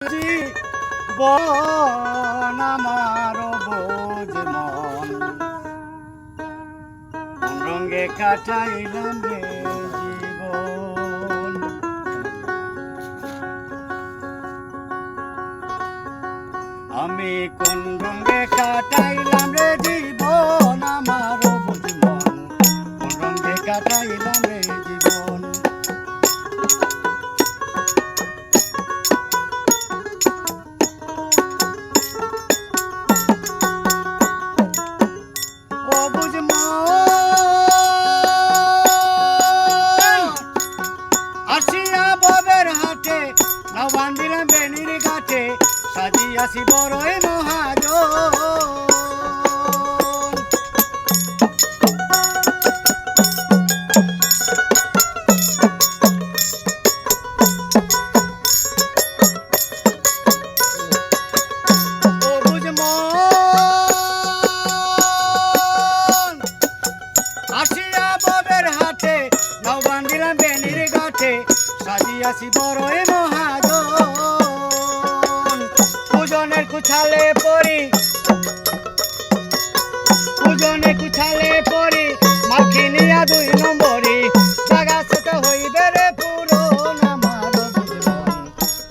জীবন আমার বোঝ মন। কাটাইলাম আমি কোন রঙে কাটাইলাম রে জীবন, আমার বোঝ মন। কোন রঙে কাটাইলাম রে জীবন। সাজিয়াছি বড়ই মহাজ অবুঝ মন, আসিয়া ববের হাটে, নাও বান্দিলাম বেনির ঘাটে সাজিয়াছি বড়ই মহাজন। পূজনের কুছালে পরি। পূজনে কুছালে পরি। মাখি নিয়া দুই নম্বরি জাগা ছোট হইবে রে পুরো আমার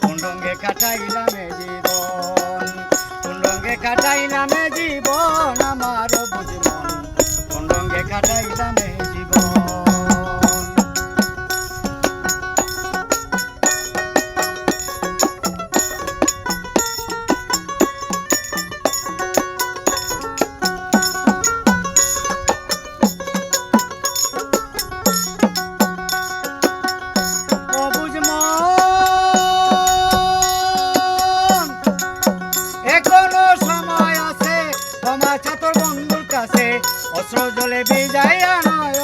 কুণ্ডঙ্গে কোন কাছে অস্ত্র জলে বিজায় নয়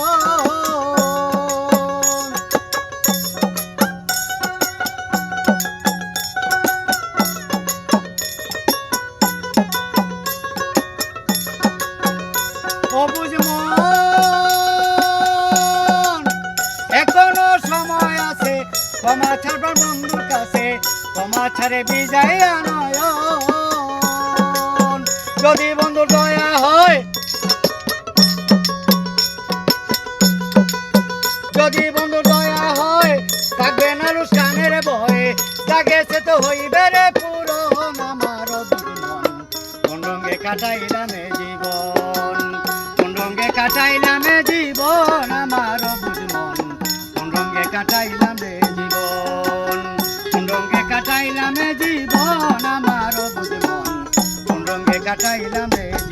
সময় আছে, ক্ষমা ছাড়বার বন্ধুর কাছে, ক্ষমা ছাড়ে বিজয় যদি বন্ধুর দয়া হয় যদি বন্ধুর দয়া হয় থাকবে না রুস্কানের ভয়ে জাগে সে তো হইবে রে পুরো আমার জীবন কোন রঙে কাটাইলাম জীবন কোন রঙে কাটাইলাম জীবন আমার বুঝমন কোন রঙে কাটাইলাম রে জীবন কোন রঙে কাটাইলাম জীবন আমার বুঝমন কোন রঙে কাটাইলাম রে